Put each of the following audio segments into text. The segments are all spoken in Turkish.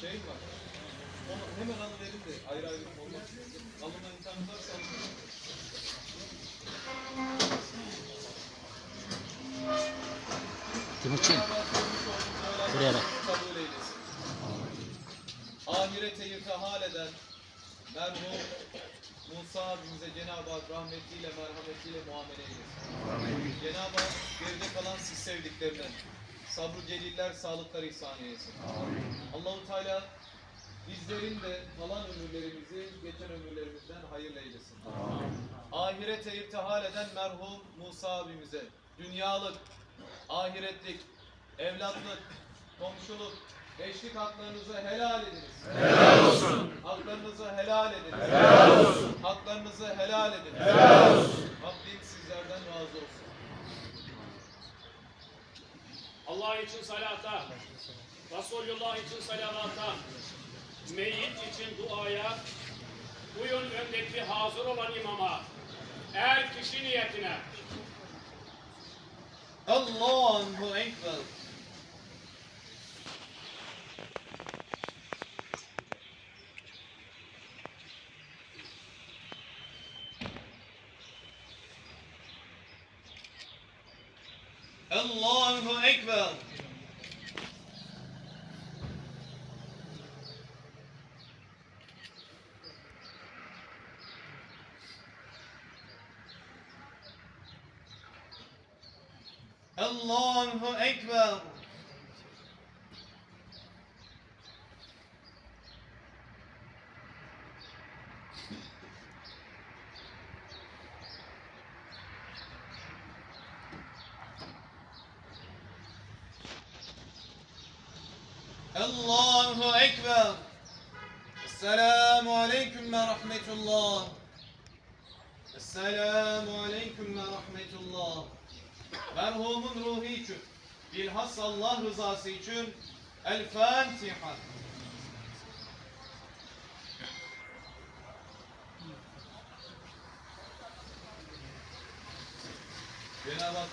şey var. Onu hemen alıverin de ayrı ayrı olmaz. Alınan varsa alın. Timuçin. Buraya bak. Ahirete irtihal eden merhum Musa abimize Cenab-ı Hak rahmetiyle, merhametiyle muamele eylesin. Cenab-ı Hak geride kalan siz sevdiklerine sabrı celiller, sağlıklar ihsan eylesin. Allahu Teala bizlerin de kalan ömürlerimizi geçen ömürlerimizden hayırlı eylesin. Ahirete irtihal eden merhum Musa abimize dünyalık, ahiretlik, evlatlık, komşuluk, eşlik haklarınızı helal ediniz. Helal olsun. Haklarınızı helal ediniz. Helal olsun. Haklarınızı helal ediniz. Helal olsun. Allah için salata, Resulullah için salavata, meyyit için duaya, buyurun öndeki hazır olan imama, er kişi niyetine, Allahu Ekber. Allahu Ekber. Allahu Ekber. Allahu Ekber. Esselamu Aleyküm ve Rahmetullah. Esselamu Aleyküm ve Rahmetullah. Merhumun ruhu için, bilhassa Allah rızası için El Fatiha. Cenab-ı Hak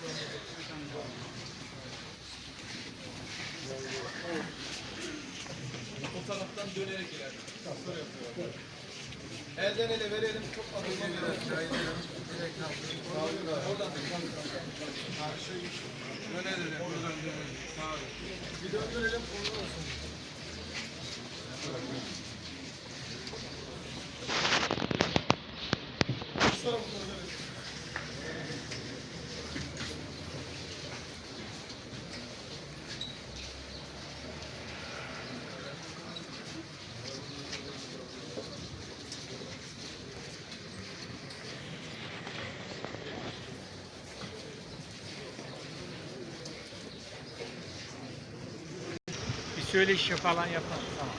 O taraftan dönerek ilerledim. Böyle yapıyorlar. Elden ele verelim, çok adımla verelim. Oradan buradan dönelim. Sağa dön. bir döndürelim, ondan olsun. Söyleşi falan yapalım. Tamam.